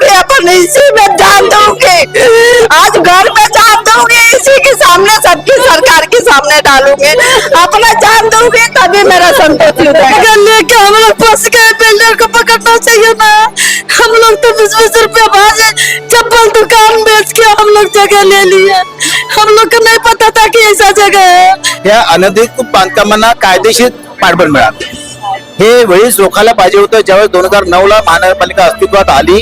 दूँगी अपन इसी में जान दूँगी। आज घर में जान दूँगी इसी के सामने सबकी सरकार के सामने डालूँगी। अपना जान दूँगी तभी मेरा संतोष हो लेके हम लोग फंस गए बिल्डर को पकड़ना चाहिए ना। हम लोग तो बीस बीस रुपया भाजे चप्पल दुकान बेच के हम लोग जगह ले लिए। हम लोग को नहीं पता था कि ऐसा जगह है। या अनधिकृत बांधकामांना कायदेशीर पाठबळ मिळालं हे वेळीच रोखायला पाहिजे होतं ज्यावेळेस दोन हज़ार नऊ ला महानगरपालिका अस्तित्वात आली.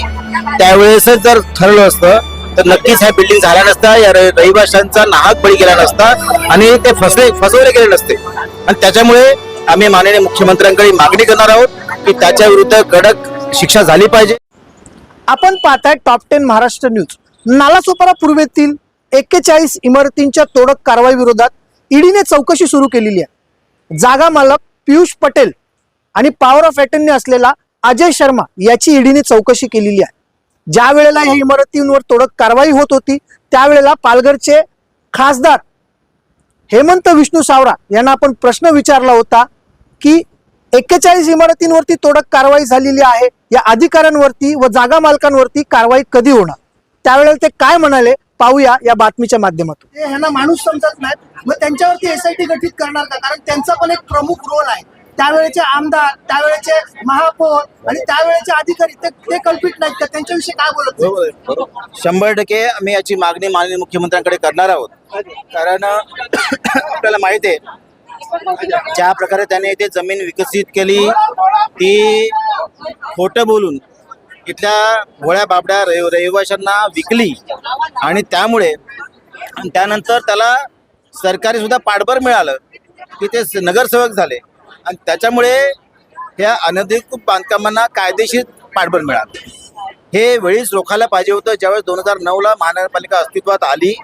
त्यावेळेसच जर ठरलं असतं तर नक्कीच ह्या बिल्डिंग झाल्या नसत्या या रहिवाशांचा नाहक बळी गेला नसता आणि ते फसले फसवले गेले नसते. आणि त्याच्यामुळे आम्ही माननीय मुख्यमंत्र्यांकडे मागणी करणार आहोत की त्याच्या विरुद्ध कडक शिक्षा झाली पाहिजे. आपण पाहताय top ten Maharashtra news Nalasopara पूर्वेतील एक्केचाळीस इमारतींच्या तोडक कारवाई विरोधात ईडीने चौकशी सुरू केलेली आहे. जागा मालक पियुष पटेल आणि पॉवर ऑफ अटर्नी असलेला अजय शर्मा याची ईडीने चौकशी केलेली आहे. ज्या वेळेला या इमारतींवर तोडक कारवाई होत होती त्यावेळेला पालघरचे खासदार हेमंत विष्णू सावरा यांना आपण प्रश्न विचारला होता की एक्केचाळीस इमारतींवरती तोडक कारवाई झालेली आहे या अधिकाऱ्यांवरती व जागा मालकांवरती कारवाई कधी होणार? त्यावेळेला ते काय म्हणाले? पाहूया या बातमीच्या माध्यमातून. ह्यांना माणूस समजत नाही मग त्यांच्यावरती एसआयटी गठीत करणार का? कारण त्यांचा पण एक प्रमुख रोल आहे. त्यावेळेचे आमदार त्यावेळेचे महापौर आणि त्यावेळेचे अधिकारी ते ते कल्पित नाहीत का? त्यांच्याविषयी काय बोलत शंभर टक्के आम्ही याची मागणी माननीय मुख्यमंत्र्यांकडे करणार आहोत. कारण आपल्याला माहिती आहे ज्या प्रकारे त्याने इथे जमीन विकसित केली ती खोटं बोलून इथल्या भोळ्या बाबड्या रहि- रहिवाशांना विकली आणि त्यामुळे त्यानंतर त्याला सरकारी सुद्धा पाठबळ मिळालं की ते स- नगरसेवक झाले. आणि त्याच्यामुळे ह्या अनधिकृत बांधकामांना कायदेशीर पाठबळ मिळालं. हे वेळीच रोखायला पाहिजे होतं. ज्यावेळेस दोन हजार नऊला महानगरपालिका अस्तित्वात आली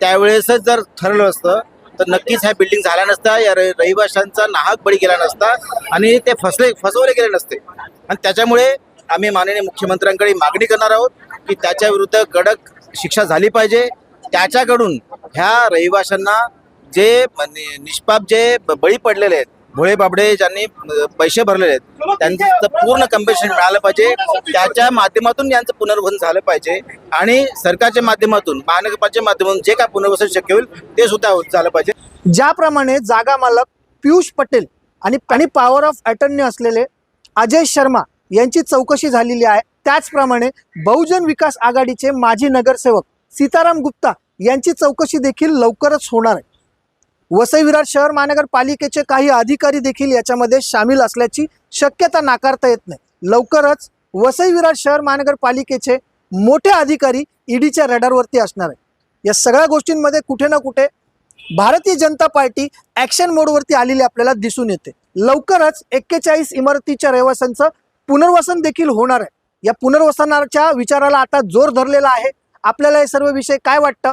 त्यावेळेसच जर ठरलं असतं तर नक्कीच ह्या बिल्डिंग झाल्या नसत्या या र- रहिवाशांचा नाहक बळी गेला नसता आणि ते फसले फसवले गेले नसते. आणि त्याच्यामुळे आम्ही माननीय मुख्यमंत्र्यांकडे मागणी करणार आहोत की त्याच्या विरुद्ध कडक शिक्षा झाली पाहिजे. त्याच्याकडून ह्या रहिवाशांना जे नि- निष्पाप जे ब- बळी पडलेले आहेत भोळे बाबडे ज्यांनी पैसे भरलेले आहेत त्यांचं पूर्ण कंपेशन मिळालं पाहिजे. त्याच्या माध्यमातून यांचं पुनर्वसन झालं पाहिजे. आणि सरकारच्या माध्यमातून महानगरपालिकेच्या माध्यमातून जे काय पुनर्वसन शक्य होईल ते सुद्धा होत झालं पाहिजे. ज्याप्रमाणे जागा मालक पियुष पटेल आणि आणि पॉवर ऑफ अटर्नी असलेले अजय शर्मा यांची चौकशी झालेली आहे. त्याचप्रमाणे बहुजन विकास आघाडीचे माजी नगरसेवक सीताराम गुप्ता यांची चौकशी देखील लवकरच होणार आहे. वसई विरार शहर महानगरपालिकेचे काही अधिकारी देखील याच्यामध्ये सामील असल्याची शक्यता नाकारता येत नाही. लवकरच वसई विरार शहर महानगरपालिकेचे मोठे अधिकारी ईडीच्या रडारवरती असणार आहे या सगळ्या गोष्टींमध्ये कुठे ना कुठे भारतीय जनता पार्टी ऍक्शन मोडवरती आलेली आपल्याला दिसून येते. लवकरच एक्केचाळीस इमारतीच्या रहिवाशांचं पुनर्वसन देखील होणार आहे. या पुनर्वसनाच्या विचाराला आता जोर धरलेला आहे. आपल्याला हे सर्व विषय काय वाटतं?